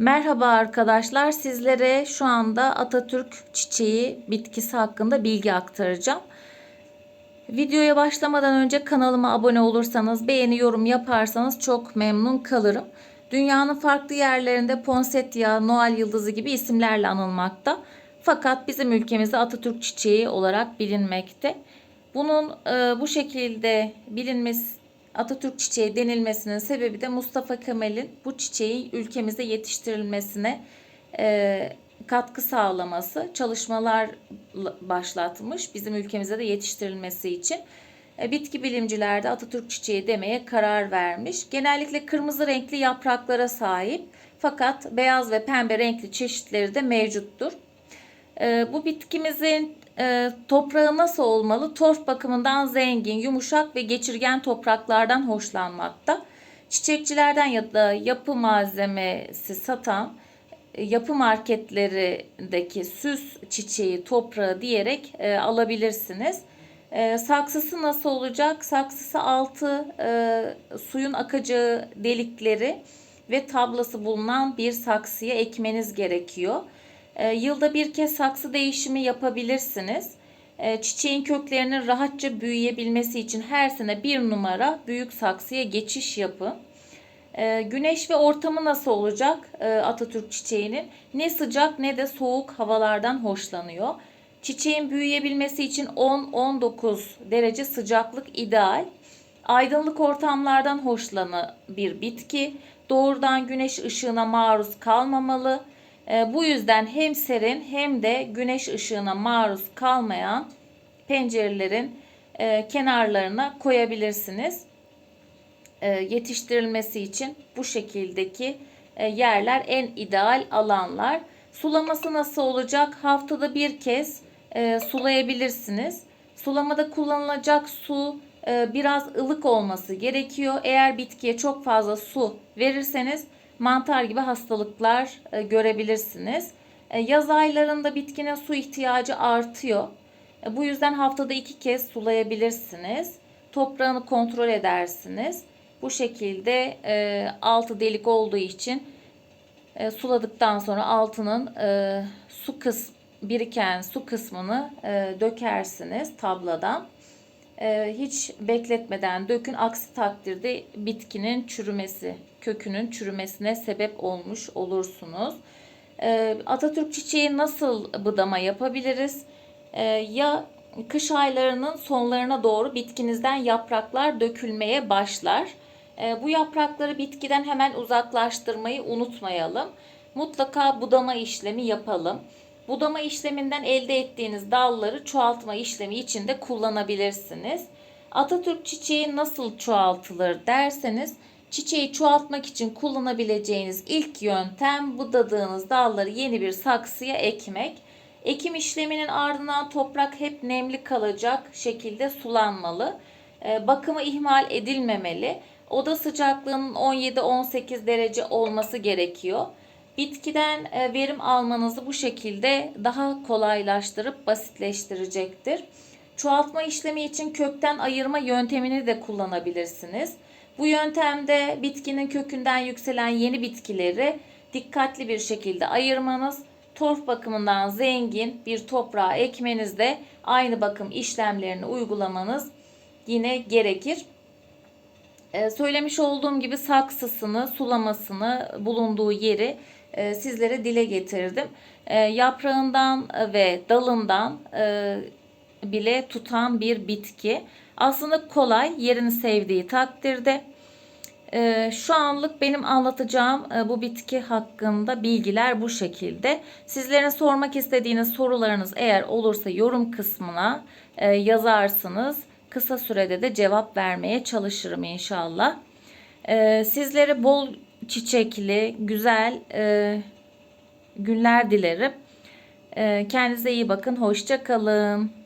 Merhaba arkadaşlar. Sizlere şu anda Atatürk çiçeği bitkisi hakkında bilgi aktaracağım. Videoya başlamadan önce kanalıma abone olursanız, beğeni, yorum yaparsanız çok memnun kalırım. Dünyanın farklı yerlerinde Ponsetya, Noel yıldızı gibi isimlerle anılmakta. Fakat bizim ülkemizde Atatürk çiçeği olarak bilinmekte. Bunun e, bu şekilde bilinmesi Atatürk çiçeği denilmesinin sebebi de Mustafa Kemal'in bu çiçeği ülkemizde yetiştirilmesine e, katkı sağlaması, çalışmalar başlatmış bizim ülkemizde de yetiştirilmesi için. E, bitki bilimciler de Atatürk çiçeği demeye karar vermiş. Genellikle kırmızı renkli yapraklara sahip fakat beyaz ve pembe renkli çeşitleri de mevcuttur. E, bu bitkimizin e, toprağı nasıl olmalı? Torf bakımından zengin, yumuşak ve geçirgen topraklardan hoşlanmakta. Çiçekçilerden ya da yapı malzemesi satan e, yapı marketlerindeki süs çiçeği toprağı diyerek e, alabilirsiniz. E, saksısı nasıl olacak? Saksısı altı e, suyun akacağı delikleri ve tablası bulunan bir saksıya ekmeniz gerekiyor. E, yılda bir kez saksı değişimi yapabilirsiniz. E, çiçeğin köklerinin rahatça büyüyebilmesi için her sene bir numara büyük saksıya geçiş yapın. E, güneş ve ortamı nasıl olacak e, Atatürk çiçeğinin? Ne sıcak ne de soğuk havalardan hoşlanıyor. Çiçeğin büyüyebilmesi için 10-19 derece sıcaklık ideal. Aydınlık ortamlardan hoşlanan bir bitki. Doğrudan güneş ışığına maruz kalmamalı. E, bu yüzden hem serin hem de güneş ışığına maruz kalmayan pencerelerin e, kenarlarına koyabilirsiniz. E, yetiştirilmesi için bu şekildeki e, yerler en ideal alanlar. Sulaması nasıl olacak? Haftada bir kez sulayabilirsiniz. Sulamada kullanılacak su biraz ılık olması gerekiyor. Eğer bitkiye çok fazla su verirseniz mantar gibi hastalıklar e, görebilirsiniz. E, yaz aylarında bitkinin su ihtiyacı artıyor. E, bu yüzden haftada iki kez sulayabilirsiniz. Toprağını kontrol edersiniz. Bu şekilde altı delik olduğu için suladıktan sonra altının su kısmı biriken su kısmını dökersiniz tabladan. Hiç bekletmeden dökün. Aksi takdirde bitkinin çürümesi kökünün çürümesine sebep olmuş olursunuz. Ee, Atatürk çiçeği nasıl budama yapabiliriz? Ee, ya kış aylarının sonlarına doğru bitkinizden yapraklar dökülmeye başlar. Ee, bu yaprakları bitkiden hemen uzaklaştırmayı unutmayalım. Mutlaka budama işlemi yapalım. Budama işleminden elde ettiğiniz dalları çoğaltma işlemi için de kullanabilirsiniz. Atatürk çiçeği nasıl çoğaltılır derseniz Çiçeği çoğaltmak için kullanabileceğiniz ilk yöntem budadığınız dalları yeni bir saksıya ekmek. Ekim işleminin ardından toprak hep nemli kalacak şekilde sulanmalı. Ee, bakımı ihmal edilmemeli. Oda sıcaklığının 17-18 derece olması gerekiyor. Bitkiden e, verim almanızı bu şekilde daha kolaylaştırıp basitleştirecektir. Çoğaltma işlemi için kökten ayırma yöntemini de kullanabilirsiniz. Bu yöntemde bitkinin kökünden yükselen yeni bitkileri dikkatli bir şekilde ayırmanız, torf bakımından zengin bir toprağa ekmenizde aynı bakım işlemlerini uygulamanız yine gerekir. Ee, söylemiş olduğum gibi saksısını, sulamasını, bulunduğu yeri e, sizlere dile getirdim. E, yaprağından ve dalından e, bile tutan bir bitki. Aslında kolay, yerini sevdiği takdirde. Ee, şu anlık benim anlatacağım e, bu bitki hakkında bilgiler bu şekilde. Sizlerin sormak istediğiniz sorularınız eğer olursa yorum kısmına e, yazarsınız. Kısa sürede de cevap vermeye çalışırım inşallah. Sizlere bol çiçekli, güzel e, günler dilerim. Kendinize iyi bakın. Hoşça kalın.